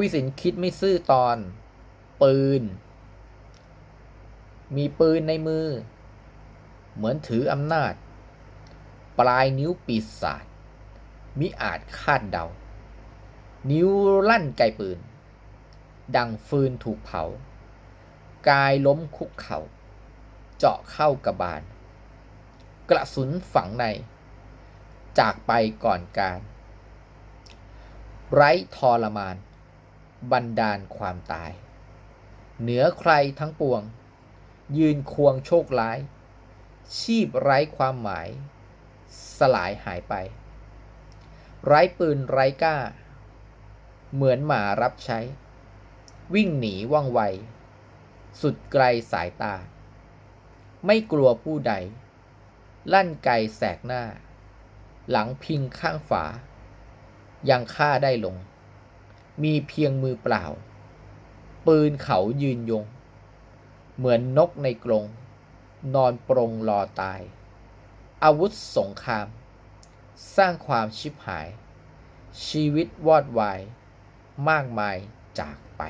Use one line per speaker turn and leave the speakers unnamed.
วิสินคิดไม่ซื่อตอน ปืน มีปืนในมือ เหมือนถืออำนาจ ปลายนิ้วปีศาจมิอาจคาดเดา นิ้วลั่นไกปืน ดังฟืนถูกเผา กายล้มคุกเขา่า เจาะเข้ากระบาล กระสุนฝังใน จากไปก่อนการ ไร้ทรมาน บันดาลความตาย เหนือใครทั้งปวง ยืนควงโชคร้าย ชีพไร้ความหมาย สลายหายไป ไร้ปืนไร้กล้า เหมือนหมารับใช้ วิ่งหนีว่องไว สุดไกลสายตา ไม่กลัวผู้ใด ลั่นไกลแสกหน้า หลังพิงข้างฝา ยังฆ่าได้ลง มีเพียงมือเปล่า ปืนเขายืนยง เหมือนนกในกรงนอนปรงรอตาย อาวุธสงคราม สร้างความชิบหาย ชีวิตวอดวาย มากมายจากไป